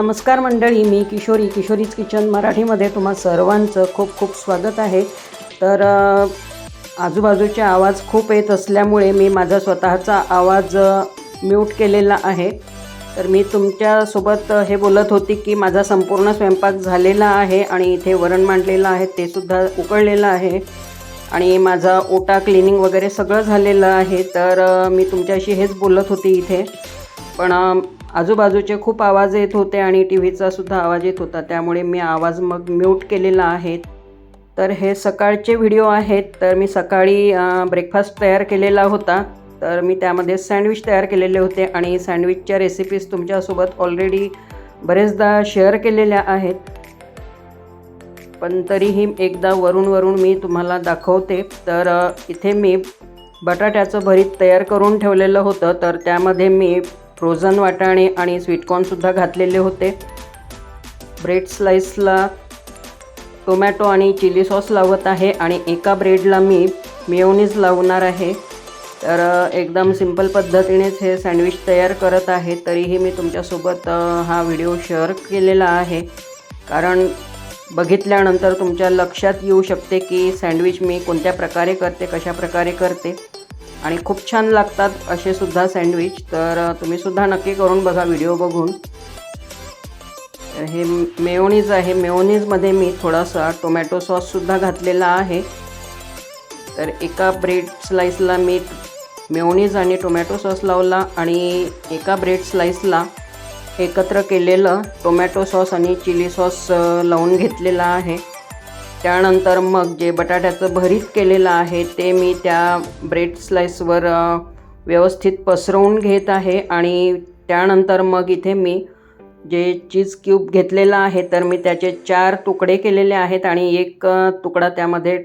नमस्कार मंडळी मी किशोरी किशोरीज किचन मराठीमध्ये तुम्हा सर्वांचं खूप खूप स्वागत आहे. तर आजूबाजूचे आवाज खूप येत असल्यामुळे मी माझा स्वतःचा आवाज म्यूट केलेला आहे. तर मी तुमच्यासोबत हे बोलत होती की माझा संपूर्ण स्वयंपाक झालेला आहे आणि इथे वरण मांडलेलं आहे ते सुद्धा उकळलेलं आहे आणि माझा ओटा क्लिनिंग वगैरे सगळं झालेलं आहे. तर मी तुमच्याशी हेच बोलत होती इथे. पण आजूबाजूचे खूप आवाज येत होते आणि टी व्हीचा सुद्धा आवाज येत होता. त्यामुळे मी आवाज मग म्यूट केलेला आहे. तर हे सकाळचे व्हिडिओ आहेत. तर मी सकाळी ब्रेकफास्ट तयार केलेला होता. तर मी त्यामध्ये सँडविच तयार केलेले होते आणि सँडविचच्या रेसिपीज तुमच्यासोबत ऑलरेडी बरेचदा शेअर केलेल्या आहेत. पण तरीही एकदा वरून वरून मी तुम्हाला दाखवते. तर इथे मी बटाट्याचं भरीत तयार करून ठेवलेलं होतं. तर त्यामध्ये मी फ्रोझन वाटाणे आणि स्वीटकॉर्नसुद्धा घातलेले होते. ब्रेड स्लाईसला टोमॅटो आणि चिली सॉस लावत आहे आणि एका ब्रेडला मी मिओनीज लावणार आहे. तर एकदम सिंपल पद्धतीनेच हे सँडविच तयार करत आहे. तरीही मी तुमच्यासोबत हा व्हिडिओ शेअर केलेला आहे. कारण बघितल्यानंतर तुमच्या लक्षात येऊ शकते की सँडविच मी कोणत्या प्रकारे करते कशा प्रकारे करते. आणि खूप छान लागतात असे सुद्धा सँडविच. तर तुम्ही सुद्धा नक्की करून बघा व्हिडिओ बघून. तर हे मेयोनीज आहे. मेयोनीजमध्ये मी थोडासा टोमॅटो सॉससुद्धा घातलेला आहे. तर एका ब्रेड स्लाईसला मी मेयोनीज आणि टोमॅटो सॉस लावला आणि एका ब्रेड स्लाईसला एकत्र केलेलं टोमॅटो सॉस आणि चिली सॉस लावून घेतलेला आहे. त्यानंतर मग जे बटाट्याचं भरीत केलेलं आहे ते मी त्या ब्रेड स्लाईसवर व्यवस्थित पसरवून घेत आहे. आणि त्यानंतर मग इथे मी जे चीज क्यूब घेतलेला आहे तर मी त्याचे चार तुकडे केलेले आहेत आणि एक तुकडा त्यामध्ये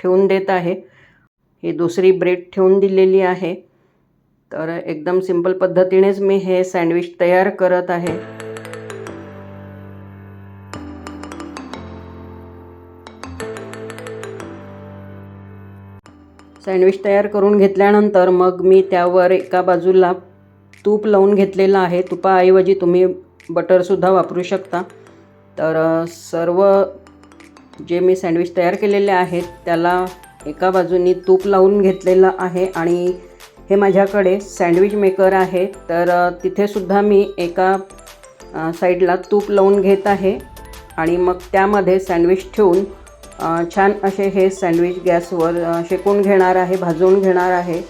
ठेवून देत आहे. ही दुसरी ब्रेड ठेवून दिलेली आहे. तर एकदम सिंपल पद्धतीनेच मी हे सँडविच तयार करत आहे. सँडविच तयार करून घेतल्यानंतर मग मी त्यावर एका बाजूला तूप लावून घेतलेलं आहे. तुपाऐवजी तुम्ही बटरसुद्धा वापरू शकता. तर सर्व जे मी सँडविच तयार केलेले आहेत त्याला एका बाजूनी तूप लावून घेतलेलं आहे आणि हे माझ्याकडे सँडविच मेकर आहे. तर तिथेसुद्धा मी एका साईडला तूप लावून घेत आहे आणि मग त्यामध्ये सँडविच ठेवून छान असे हे सँडविच गॅसवर शेकून घेणार आहे भाजून घेणार आहे.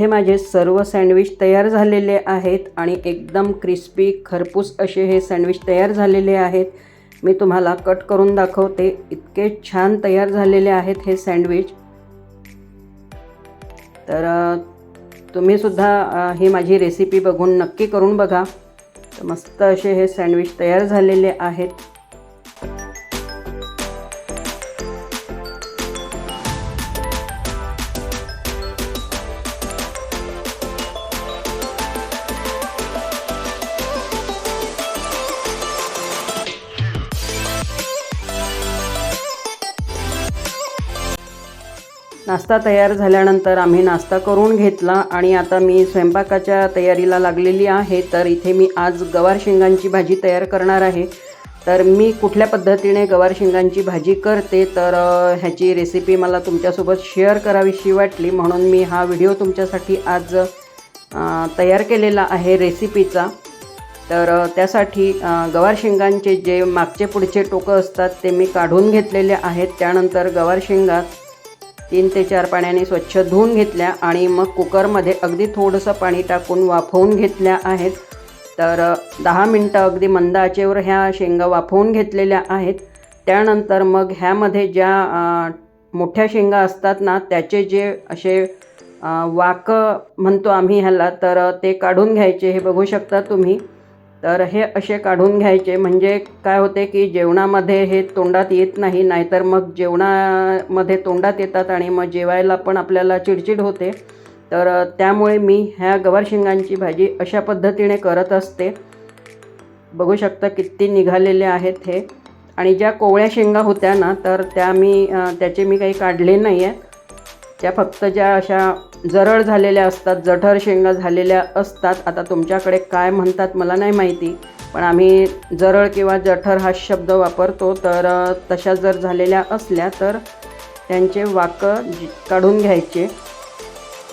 इथे माझे सर्व सँडविच तयार झालेले आहेत आणि एकदम क्रिस्पी खरपूस असे हे सँडविच तयार झालेले आहेत. मी तुम्हाला कट करून दाखवते. इतके छान तयार झालेले आहेत हे सँडविच. तर तुम्हीसुद्धा ही माझी रेसिपी बघून नक्की करून बघा. मस्त असे हे सँडविच तयार झालेले आहेत. नाश्ता तयार झाल्यानंतर आम्ही नाश्ता करून घेतला आणि आता मी स्वयंपाकाच्या तयारीला लागलेली आहे. तर इथे मी आज गवार शेंगांची भाजी तयार करणार आहे. तर मी कुठल्या पद्धतीने गवार शेंगांची भाजी करते तर ह्याची रेसिपी मला तुमच्यासोबत शेअर करावीशी वाटली. म्हणून मी हा व्हिडिओ तुमच्यासाठी आज तयार केलेला आहे रेसिपीचा तर त्यासाठी गवार शेंगांचे जे मागचे पुढचे टोकं असतात ते मी काढून घेतलेले आहेत. त्यानंतर गवार शेंगात तीन ते चार पाण्याने स्वच्छ धुवून घेतल्या आणि मग कुकरमध्ये अगदी थोडंसं पाणी टाकून वाफवून घेतल्या आहेत. तर दहा मिनटं अगदी मंद आचेवर ह्या शेंगा वाफवून घेतलेल्या आहेत. त्यानंतर मग ह्यामध्ये ज्या मोठ्या शेंगा असतात ना त्याचे जे असे वाक वाकं म्हणतो आम्ही ह्याला तर ते काढून घ्यायचे हे बघू शकता तुम्ही. तर हे असे काढून घ्यायचे. म्हणजे काय होते की जेवणामध्ये हे तोंडात येत नाही नाहीतर मग जेवणामध्ये तोंडात येतात आणि मग जेवायला पण आपल्याला चिडचिड होते. तर त्यामुळे मी ह्या गवार शेंगांची भाजी अशा पद्धतीने करत असते. बघू शकता किती निघालेले आहेत हे. आणि ज्या कोवळ्या शेंगा होत्या ना तर त्या मी त्याचे मी काही काढले नाही आहेत त्या फक्त ज्या अशा जरळ झालेल्या असतात जठर शेंगा झालेल्या असतात. आता तुमच्याकडे काय म्हणतात मला नाही माहिती पण आम्ही जरळ किंवा जठर हा शब्द वापरतो. तर तशा जर झालेल्या असल्या तर त्यांचे वाकं काढून घ्यायचे.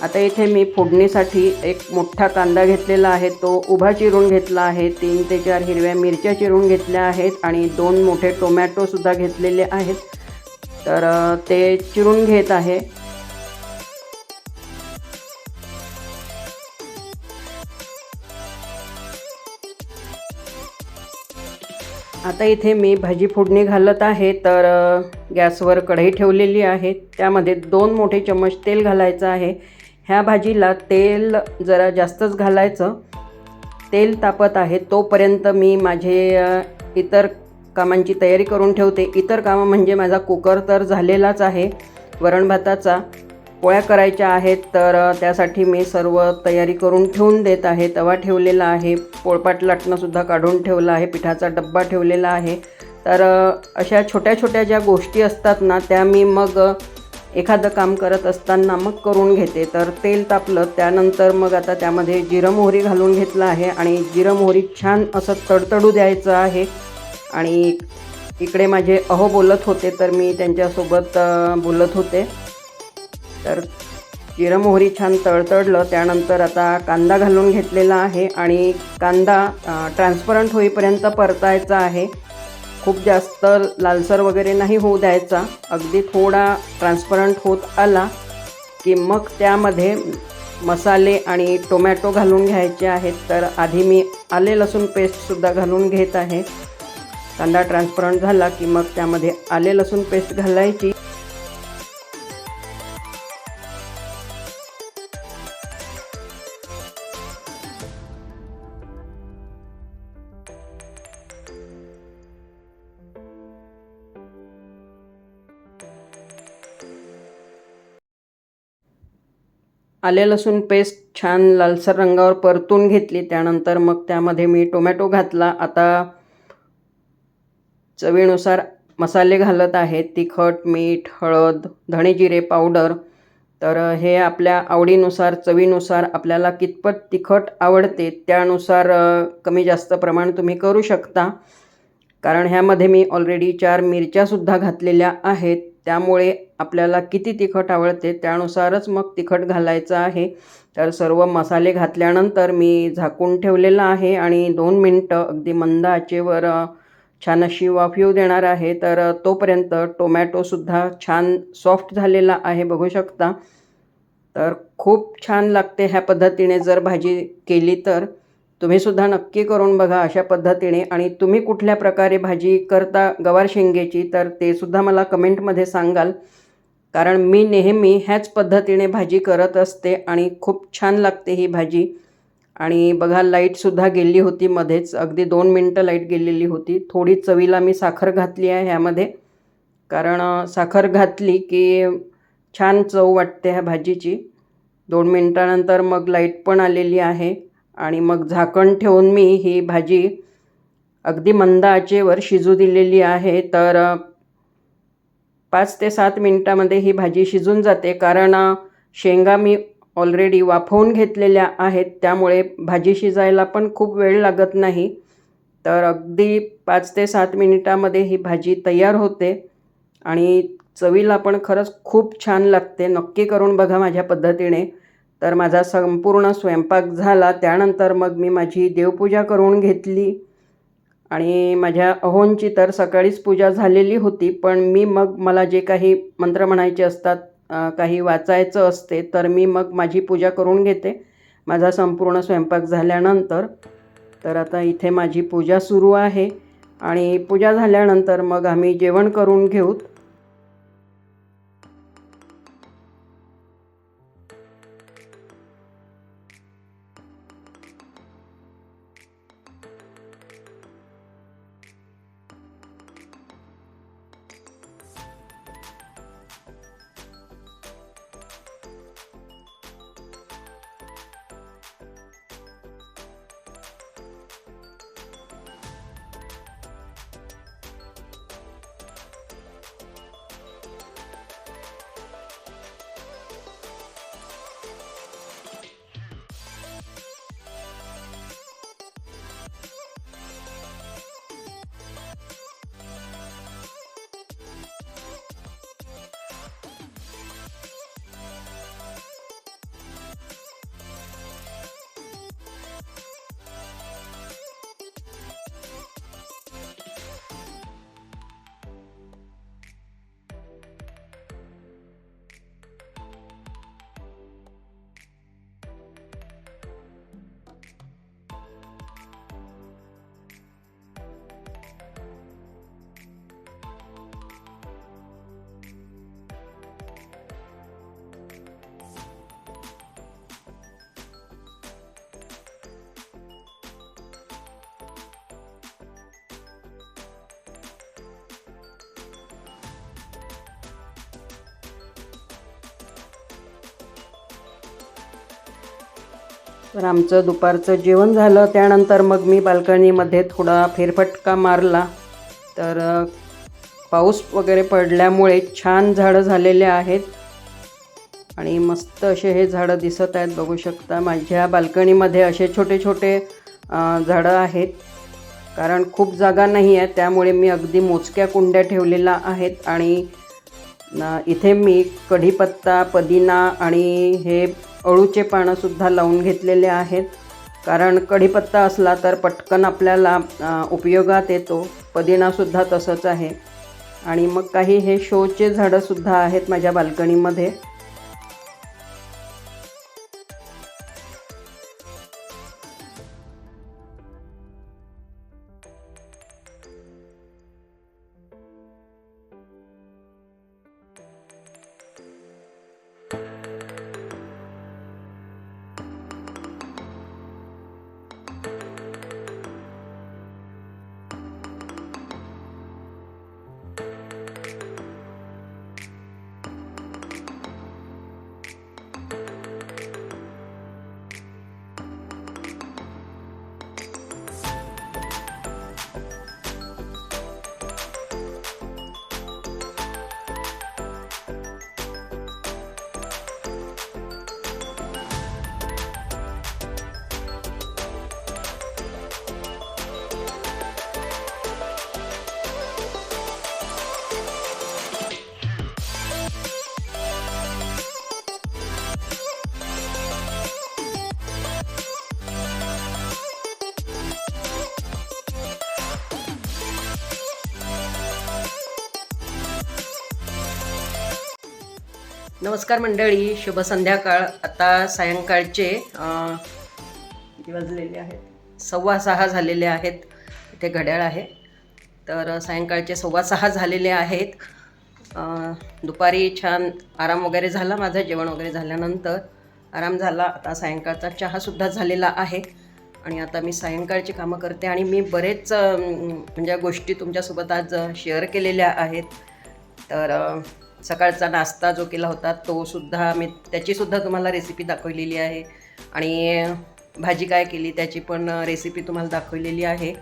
आता इथे मी फोडणीसाठी एक मोठा कांदा घेतलेला आहे. तो उभा चिरून घेतला आहे. तीन ते चार हिरव्या मिरच्या चिरून घेतल्या आहेत आणि दोन मोठे टोमॅटोसुद्धा घेतलेले आहेत. तर ते चिरून घेत आहे. आता इथे मी भाजी फोडणी घालत आहे तर गॅसवर कढई ठेवलेली आहे. त्यामध्ये दोन मोठे चम्मच तेल घालायचं आहे. ह्या भाजीला तेल जरा जास्तच घालायचं. तेल तापत आहे तोपर्यंत मी माझे इतर कामांची तयारी करून ठेवते. इतर कामं म्हणजे माझा कुकर तर झालेलाच आहे वरण भाताचा. पोळ्या करायच्या आहेत तर त्यासाठी मी सर्व तयारी करून ठेवून देत आहे. तवा ठेवलेला आहे पोळपाट लाटणंसुद्धा काढून ठेवलं आहे पिठाचा डब्बा ठेवलेला आहे. तर अशा छोट्या छोट्या ज्या गोष्टी असतात ना त्या मी मग एखादं काम करत असताना मग करून घेते. तर तेल तापलं त्यानंतर मग आता त्यामध्ये जिरं मोहरी घालून घेतलं आहे आणि जिरं मोहरी छान असं तडतडू द्यायचं आहे. आणि इकडे माझे अहो बोलत होते तर मी त्यांच्यासोबत बोलत होते. तर जिरं मोहरी छान तळतळलं. त्यानंतर आता कांदा घालून घेतलेला आहे आणि कांदा ट्रान्सपरंट होईपर्यंत परतायचा आहे. खूप जास्त लालसर वगैरे नाही होऊ द्यायचा. अगदी थोडा ट्रान्सपरंट होत आला की मग त्यामध्ये मसाले आणि टोमॅटो घालून घ्यायचे आहेत. तर आधी मी आले लसूण पेस्टसुद्धा घालून घेत आहे. कांदा ट्रान्सपरंट झाला की मग त्यामध्ये आले लसूण पेस्ट घालायची. आले लसूण पेस्ट छान लालसर रंगावर परतून घेतली. त्यानंतर मग त्यामध्ये मी टोमॅटो घातला. आता चवीनुसार मसाले घालत आहे. तिखट मीठ हळद धणे जिरे पावडर तर हे आपल्या आवडीनुसार चवीनुसार आपल्याला कितपत तिखट आवडते त्यानुसार कमी जास्त प्रमाण तुम्ही करू शकता. कारण ह्यामध्ये मी ऑलरेडी चार मिरच्यासुद्धा घातलेल्या आहेत. त्यामुळे आपल्याला किती तिखट आवडते त्यानुसारच मग तिखट घालायचं आहे. तर सर्व मसाले घातल्यानंतर मी झाकून ठेवलेलं आहे आणि दोन मिनटं अगदी मंद आचेवर छान अशी वाफ येऊ देणार आहे. तर तोपर्यंत टोमॅटोसुद्धा छान सॉफ्ट झालेला आहे बघू शकता. तर खूप छान लागते ह्या पद्धतीने जर भाजी केली तर. तुम्हीसुद्धा नक्की करून बघा अशा पद्धतीने. आणि तुम्ही कुठल्या प्रकारे भाजी करता गवार शेंगेची तर ते सुद्धा मला कमेंटमध्ये सांगाल. कारण मी नेहमी ह्याच पद्धतीने भाजी करत असते आणि खूप छान लागते ही भाजी. आणि बघा लाईटसुद्धा गेली होती मध्येच. अगदी दोन मिनटं लाइट गेलेली होती. थोडी चवीला मी साखर घातली आहे ह्यामध्ये. कारण साखर घातली की छान चव वाटते ह्या भाजीची. दोन मिनटानंतर मग लाइट पण आलेली आहे. आणि मग झाकण ठेवून मी ही भाजी अगदी मंद आचेवर शिजू दिलेली आहे. तर पाच ते सात मिनटामध्ये ही भाजी शिजून जाते. कारण शेंगा मी ऑलरेडी वाफवून घेतलेल्या आहेत. त्यामुळे भाजी शिजायला पण खूप वेळ लागत नाही. तर अगदी पाच ते सात मिनिटामध्ये ही भाजी तयार होते. आणि चवीला पण खरंच खूप छान लागते. नक्की करून बघा माझ्या पद्धतीने. तर माझा संपूर्ण स्वयंपाक झाला. त्यानंतर मग मी माझी देवपूजा करून घेतली. आणि माझ्या अहोंची तर सकाळीच पूजा झालेली होती पण मी मग मला जे काही मंत्र म्हणायचे असतात काही वाचायचं असते तर मी मग माझी पूजा करून घेते. माझा संपूर्ण स्वयंपाक झाल्यानंतर तर आता इथे माझी पूजा सुरू आहे. आणि पूजा झाल्यानंतर मग आम्ही जेवण करून घेऊत. तर आमचं दुपारचं जेवण झालं. त्यानंतर मग मी बाल्कनीमध्ये थोडा फेरफटका मारला. तर पाऊस वगैरे पडल्यामुळे छान झाडं झालेले आहेत. आणि मस्त असे हे झाडं दिसत आहेत. बघू शकता माझ्या बाल्कनीमध्ये असे छोटे छोटे झाडं आहेत. कारण खूप जागा नाही आहे. त्यामुळे मी अगदी मोजक्या कुंड्या ठेवलेल्या आहेत. आणि इथे मी कढीपत्ता पुदिना आणि हे अळूचे पानंसुद्धा लावून घेतलेले आहेत. कारण कढीपत्ता असला तर पटकन आपल्याला उपयोगात येतो. पुदिनासुद्धा तसंच आहे. आणि मग काही हे शोचे झाडंसुद्धा आहेत माझ्या बाल्कनीमध्ये. नमस्कार मंडळी शुभ संध्याकाळ. आता सायंकाळचे किती वाजलेले आहेत? सव्वा सहा झालेले आहेत. इथे घड्याळ आहे. तर सायंकाळचे सव्वा सहा झालेले आहेत. दुपारी छान आराम वगैरे झाला माझं जेवण वगैरे झाल्यानंतर. आराम झाला. आता सायंकाळचा चहासुद्धा झालेला आहे. आणि आता मी सायंकाळची कामं करते आणि मी बरेच म्हणजे गोष्टी तुमच्यासोबत आज शेअर केलेल्या आहेत. तर सकाळचा नाश्ता जो केला होता तो सुद्धा मी त्याचीसुद्धा तुम्हाला रेसिपी दाखवलेली आहे. आणि भाजी काय केली त्याची पण रेसिपी तुम्हाला दाखवलेली आहे.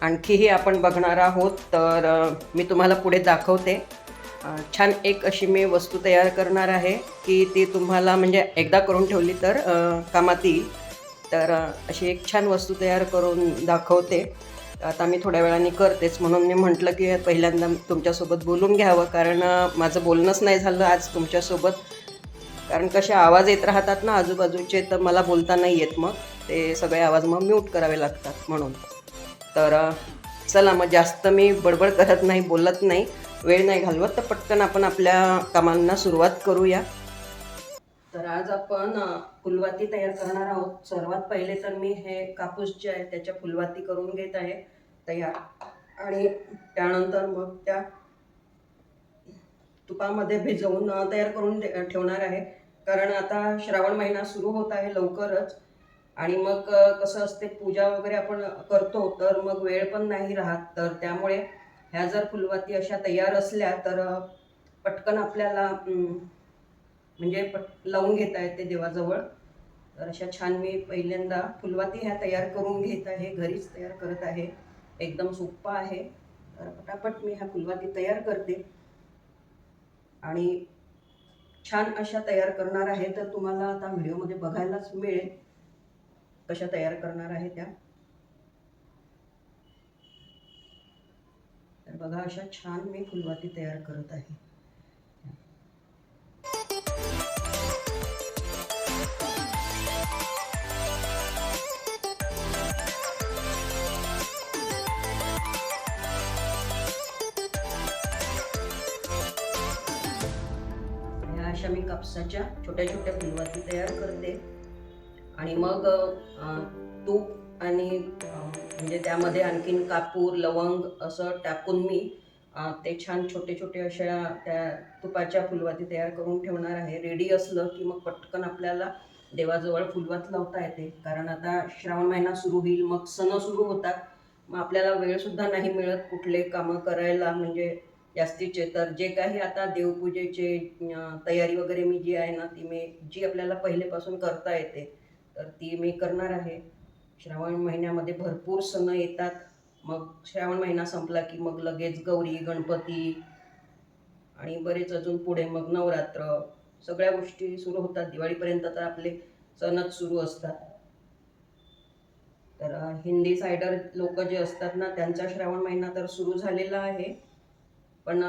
आणखीही आपण बघणार आहोत तर मी तुम्हाला पुढे दाखवते. छान एक अशी मी वस्तू तयार करणार आहे की ती तुम्हाला म्हणजे एकदा करून ठेवली तर कामात येईल. तर अशी एक छान वस्तू तयार करून दाखवते. आता मी थोड्या वेळाने करतेच म्हणून मी म्हटलं की पहिल्यांदा तुमच्यासोबत बोलून घ्यावं कारण माझं बोलणंच नाही झालं आज तुमच्यासोबत. कारण कसे आवाज येत राहतात ना आजूबाजूचे तर मला बोलता नाही येत मग. ते सगळे आवाज मग म्यूट करावे लागतात म्हणून. तर चला मग जास्त मी बडबड करत नाही बोलत नाही. वेळ नाही घालवत तर पटकन आपण आपल्या कामांना सुरुवात करूया. तर आज आपण फुलवाती तयार करणार आहोत. सर्वात पहिले तर मी हे कापूस जे आहे त्याच्या फुलवाती करून घेत आहे तयार. आणि त्यानंतर मग त्या तुपामध्ये भिजवून तयार करून ठेवणार आहे. कारण आता श्रावण महिना सुरू होत आहे लवकरच. आणि मग कसं असते पूजा वगैरे आपण करतो तर मग वेळ पण नाही राहत. तर त्यामुळे ह्या जर फुलवाती अशा तयार असल्या तर पटकन आपल्याला म्हणजे पट लावून घेता येते देवाजवळ. तर अशा छान मी पहिल्यांदा फुलवाती ह्या तयार करून घेत आहे घरीच तयार करत आहे. एकदम सोप्पा आहे. तर पटापट मी ह्या फुलवाती तयार करते. आणि छान अशा तयार करणार आहे तर तुम्हाला आता व्हिडिओमध्ये बघायलाच मिळेल कशा तयार करणार आहे त्या. तर बघा अशा छान मी फुलवाती तयार करत आहे. कापसाच्या छोट्या छोट्या फुलवाती तयार करते. आणि मग तूप आणि म्हणजे त्यामध्ये आणखीन कापूर लवंग असं टाकून मी ते छान छोटे छोटे अशा त्या तुपाच्या फुलवाती तयार करून ठेवणार आहे. रेडी असलं की मग पटकन आपल्याला देवाजवळ फुलवात लावता येते. कारण आता श्रावण महिना सुरू होईल मग सण सुरू होतात. मग आपल्याला वेळसुद्धा नाही मिळत कुठले कामं करायला. म्हणजे जास्तीचे तर जे काही आता देवपूजेचे तयारी वगैरे मी जी आहे ना ती मी जी आपल्याला पहिलेपासून करता येते तर ती मी करणार आहे. श्रावण महिन्यामध्ये भरपूर सण येतात. मग श्रावण महिना संपला की मग लगेच गौरी गणपती आणि बरेच अजून पुढे मग नवरात्र सगळ्या गोष्टी सुरू होतात. दिवाळीपर्यंत तर आपले सणच सुरू असतात. तर हिंदी सायडर लोक जे असतात ना त्यांचा श्रावण महिना तर सुरू झालेला आहे. पण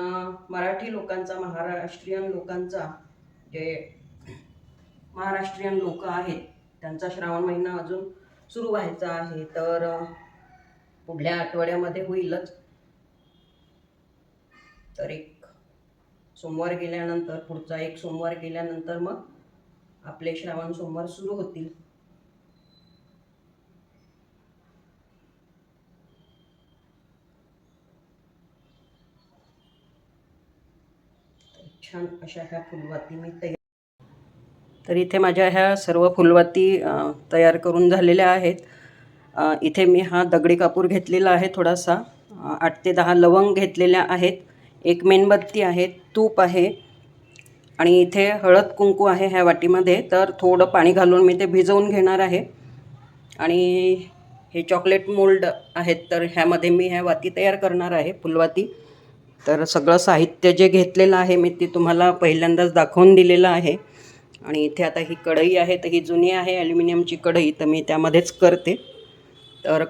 मराठी लोकांचा महाराष्ट्रीयन लोकांचा जे महाराष्ट्रीयन लोक आहेत त्यांचा श्रावण महिना अजून सुरू व्हायचा आहे. तर पुढल्या आठवड्यामध्ये होईलच. तर एक सोमवार गेल्यानंतर पुढचा एक सोमवार गेल्यानंतर मग आपले श्रावण सोमवार सुरू होतील. छान अशा ह्या फुलवाती मी तयार तर इथे माझ्या ह्या सर्व फुलवाती तयार करून झालेल्या आहेत. इथे मी हा दगडी कापूर घेतलेला आहे थोडासा. आठ ते दहा लवंग घेतलेल्या आहेत. एक मेणबत्ती आहे तूप आहे आणि इथे हळद कुंकू आहे ह्या वाटीमध्ये. तर थोडं पाणी घालून मी ते भिजवून घेणार आहे. आणि हे चॉकलेट मोल्ड आहेत तर ह्यामध्ये मी ह्या वाती तयार करणार आहे फुलवाती. तर सगळं साहित्य जे घेतलेलं आहे मी ते तुम्हाला पहिल्यांदाच दाखवून दिलेलं आहे. आणि इथे आता ही कढई आहे तर ही जुनी आहे ॲल्युमिनियमची कढई तर मी त्यामध्येच करते. तर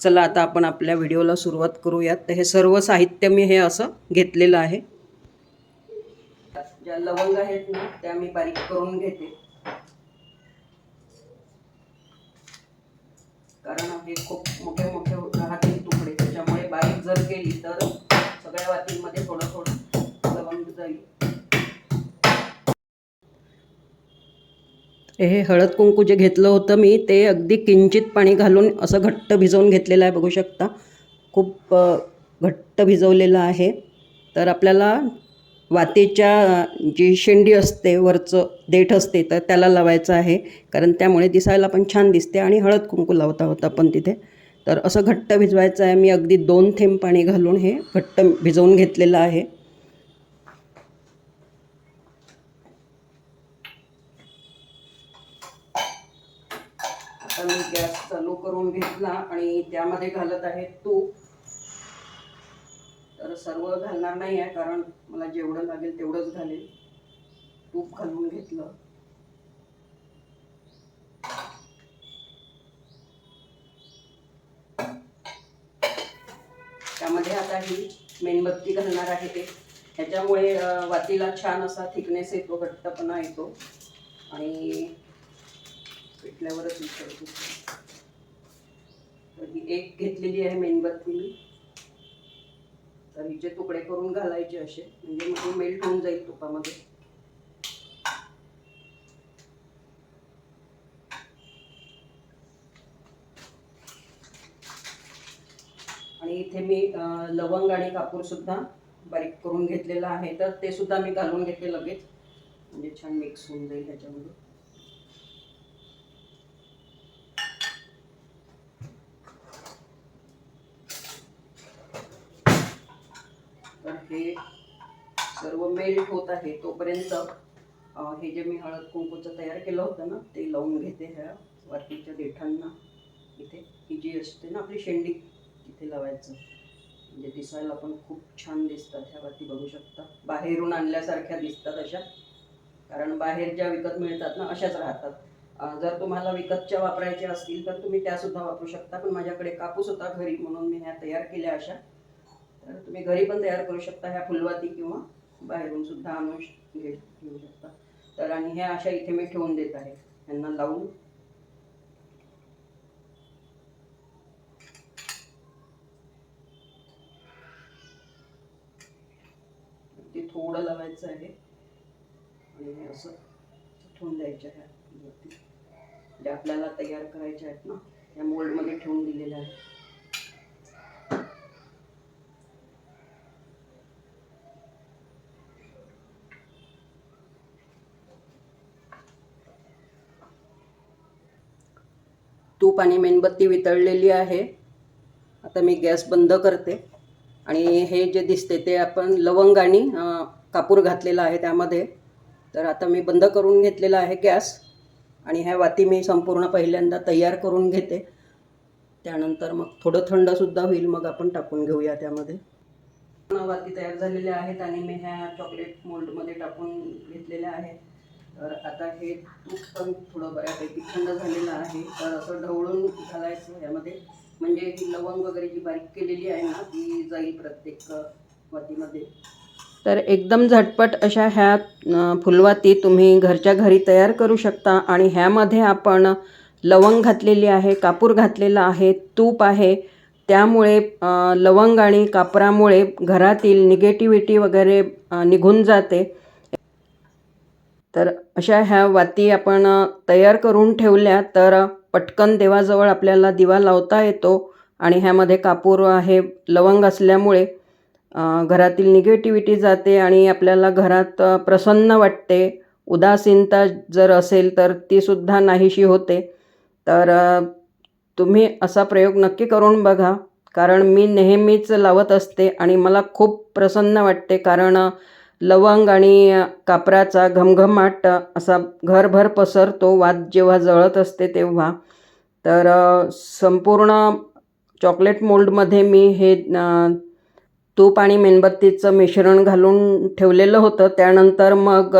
चला आता आपण आपल्या व्हिडिओला सुरुवात करूयात. तर हे सर्व साहित्य मी हे असं घेतलेलं आहे. ज्या लवंग आहेत ना त्या मी बारीक करून घेते. कारण हे खूप मोठे मोठे राहतील तुकडे त्याच्यामुळे बारीक जर केली तर सगळ्या वातींमध्ये थोडं थोडं लवंग जाईल. हे हळद कुंकू जे घेतलं होतं मी ते अगदी किंचित पाणी घालून असं घट्ट भिजवून घेतलेलं आहे बघू शकता. खूप घट्ट भिजवलेलं आहे. तर आपल्याला वातीच्या जी शेंडी असते वरचं देठ असते तर त्याला लावायचं आहे. कारण त्यामुळे दिसायला पण छान दिसते आणि हळद कुंकू लावता होता पण तिथे. तर असं घट्ट भिजवायचं आहे. मी अगदी दोन थेंब पाणी घालून हे घट्ट भिजवून घेतलेलं आहे. आता मी गॅस चालू करून घेतला आणि त्यामध्ये घालत आहे तूप. तर सर्व घालणार नाही आहे कारण मला जेवढं लागेल तेवढंच घालेल. तूप घालून घेतलं. त्यामध्ये आता ही मेणबत्ती घालणार आहे ते. ह्याच्यामुळे वातीला छान असा थिकनेस येतो घट्टपणा येतो. आणि पेटल्यावरच विचारतो तर ही एक घेतलेली आहे मेणबत्ती मी. तर हिचे तुकडे करून घालायचे असे. म्हणजे मग मेल्ट होऊन जाईल तुपामध्ये आणि इथे मी अं, लवंग आणि कापूर सुद्धा बारीक करून घेतलेला आहे. तर ते सुद्धा मी घालून घेते लगेच. म्हणजे छान मिक्स होऊन जाईल ह्याच्यामध्ये. तर हे सर्व मेल्ट होत आहे. तोपर्यंत हे जे मी हळद कुंकूचं तयार केलं होतं ना ते लावून घेते ह्या वरतीच्या देठांना. इथे ही जी असते ना आपली शेंडी तिथे लावायचं. म्हणजे दिसायला पण खूप छान दिसतात ह्यावरती बघू शकता. बाहेरून आणल्यासारख्या दिसतात अशा. कारण बाहेर ज्या विकत मिळतात ना अशाच राहतात. जर तुम्हाला विकतच्या वापरायच्या असतील तर तुम्ही त्यासुद्धा वापरू शकता. पण माझ्याकडे कापूस होता घरी म्हणून मी ह्या तयार केल्या अशा. तर तुम्ही घरी पण तयार करू शकता ह्या फुलवाती किंवा बाहेरून सुद्धा आणू घे घेऊ शकता. तर आणि ह्या अशा इथे मी ठेवून देत आहे. ह्यांना लावून मोडं लावायचं आहे. आणि हे असं ठेवून द्यायच्या ह्या वरती. ज्या आपल्याला तयार करायच्या आहेत ना या मोल्डमध्ये ठेवून दिलेल्या आहेत. तूप आणि मेणबत्ती वितळलेली आहे. आता मी गॅस बंद करते. आणि हे जे दिसते ते आपण लवंग आणि कापूर घातलेला आहे त्यामध्ये. तर आता मी बंद करून घेतलेला आहे गॅस आणि ह्या वाती मी संपूर्ण पहिल्यांदा तयार करून घेते. त्यानंतर मग थोडं थंडसुद्धा होईल मग आपण टाकून घेऊया त्यामध्ये. वाती तयार झालेल्या आहेत आणि मी ह्या चॉकलेट मोल्डमध्ये टाकून घेतलेल्या आहेत. तर आता हे तूप पण थोडं बऱ्यापैकी थंड झालेलं आहे. तर असं ढवळून घालायचं यामध्ये म्हणजे ही लवंग वगैरे जी बारीक केलेली आहे ना ती जाईल प्रत्येक वातीमध्ये. तर एकदम झटपट अशा ह्या फुलवाती तुम्ही घरच्या घरी तयार करू शकता. आणि ह्यामध्ये आपण लवंग घातलेली आहे कापूर घातलेला आहे तूप आहे. त्यामुळे लवंग आणि कापरामुळे घरातील निगेटिव्हिटी वगैरे निघून जाते. तर अशा ह्या वाती आपण तयार करून ठेवल्या तर पटकन देवाजवळ आपल्याला दिवा लावता येतो. आणि ह्यामध्ये कापूर आहे लवंग असल्यामुळे घरातील निगेटिव्हिटी जाते आणि आपल्याला घरात प्रसन्न वाटते. उदासीनता जर असेल तर तीसुद्धा नाहीशी होते. तर तुम्ही असा प्रयोग नक्की करून बघा. कारण मी नेहमीच लावत असते आणि मला खूप प्रसन्न वाटते. कारण लवंग आणि कापराचा घमघमाट असा घरभर पसरतो. वाद जेव्हा जळत असते तेव्हा. तर संपूर्ण चॉकलेट मोल्डमध्ये मी हे तूप आणि मेणबत्तीचं मिश्रण घालून ठेवलेलं होतं. त्यानंतर मग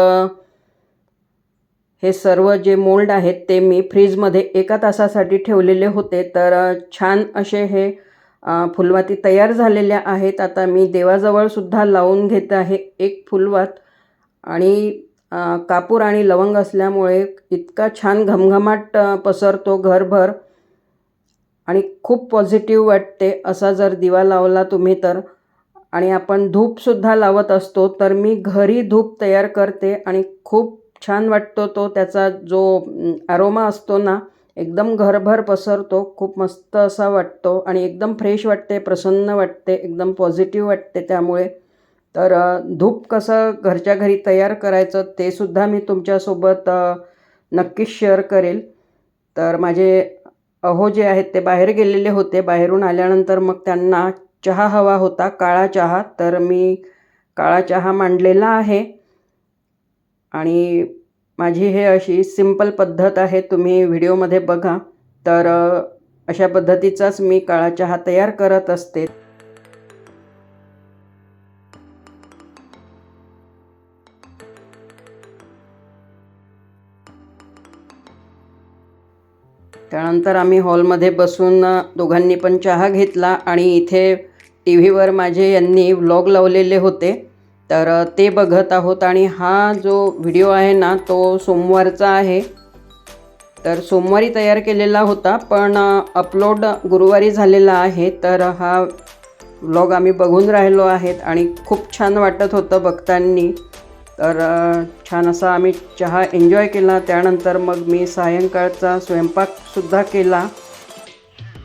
हे सर्व जे मोल्ड आहेत ते मी फ्रीजमध्ये एका तासासाठी ठेवलेले होते. तर छान असे हे फुलवाती तयार झालेल्या आहेत. आता मी देवाजवळसुद्धा लावून घेत आहे एक फुलवात. आणि कापूर आणि लवंग असल्यामुळे इतका छान घमघमाट पसरतो घरभर. आणि खूप पॉझिटिव्ह वाटते असा जर दिवा लावला तुम्ही तर. आणि आपण धूपसुद्धा लावत असतो तर मी घरी धूप तयार करते आणि खूप छान वाटतो तो त्याचा जो अरोमा असतो ना एकदम घरभर पसरतो खूप मस्त असा वाटतो आणि एकदम फ्रेश वाटते प्रसन्न वाटते एकदम पॉझिटिव्ह वाटते त्यामुळे. तर धूप कसं घरच्या घरी तयार करायचं ते सुद्धा मी तुमच्यासोबत नक्कीच शेअर करेल. तर माझे अहो जे आहेत ते बाहेर गेलेले होते बाहेरून आल्यानंतर मग त्यांना चहा हवा होता काळा चहा. तर मी काळा चहा मांडलेला आहे. आणि माझी हे अशी सिंपल पद्धत आहे तुम्ही व्हिडिओमध्ये बघा. तर अशा पद्धतीचाच मी काळा चहा तयार करत असते. त्यानंतर आम्ही हॉलमध्ये बसून दोघांनी पण चहा घेतला आणि इथे टी व्हीवर माझे यांनी व्लॉग लावलेले होते. तर ते बघत आहोत आणि हा जो व्हिडिओ आहे ना तो सोमवारचा आहे. तर सोमवारी तयार केलेला होता पण अपलोड गुरुवारी झालेला आहे. तर हा व्लॉग आम्ही बघून राहिलो आहेत आणि खूप छान वाटत होतं बघताना. तर छान असा आम्ही चहा एन्जॉय केला. त्यानंतर मग मी सायंकाळचा स्वयंपाकसुद्धा केला.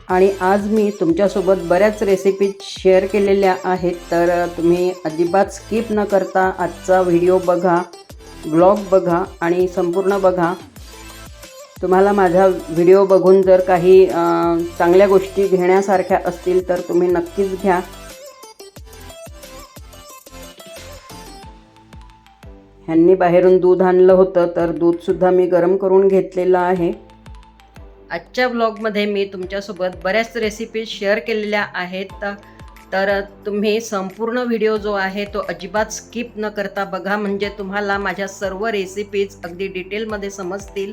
आणि आज मी तुमच्यासोबत बऱ्याच रेसिपी शेअर केलेल्या आहेत. तर तुम्ही अजिबात स्किप न करता आजचा व्हिडिओ बघा ब्लॉग बघा आणि संपूर्ण बघा. तुम्हाला माझा व्हिडिओ बघून जर काही चांगल्या गोष्टी घेण्यासारख्या असतील तर तुम्ही नक्कीच घ्या. ह्यांनी बाहेरून दूध आणलं होतं तर दूधसुद्धा मी गरम करून घेतलेलं आहे. आजच्या ब्लॉगमध्ये मी तुमच्यासोबत बऱ्याच रेसिपीज शेअर केलेल्या आहेत. तर तुम्ही संपूर्ण व्हिडिओ जो आहे तो अजिबात स्किप न करता बघा. म्हणजे तुम्हाला माझ्या सर्व रेसिपीज अगदी डिटेलमध्ये समजतील.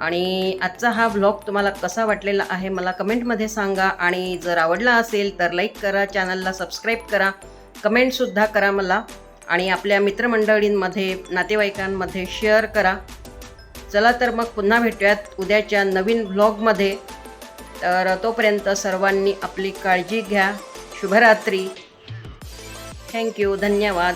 आणि आजचा हा व्लॉग तुम्हाला कसा वाटलेला आहे मला कमेंटमध्ये सांगा. आणि जर आवडला असेल तर लाईक करा. चॅनलला सबस्क्राईब करा. कमेंटसुद्धा करा मला. आणि आपल्या मित्रमंडळींमध्ये नातेवाईकांमध्ये शेअर करा. चला तर मग पुन्हा भेटूयात उद्याच्या नवीन व्लॉगमध्ये तर तोपर्यंत सर्वांनी आपली काळजी घ्या. शुभरात्री. थँक्यू धन्यवाद.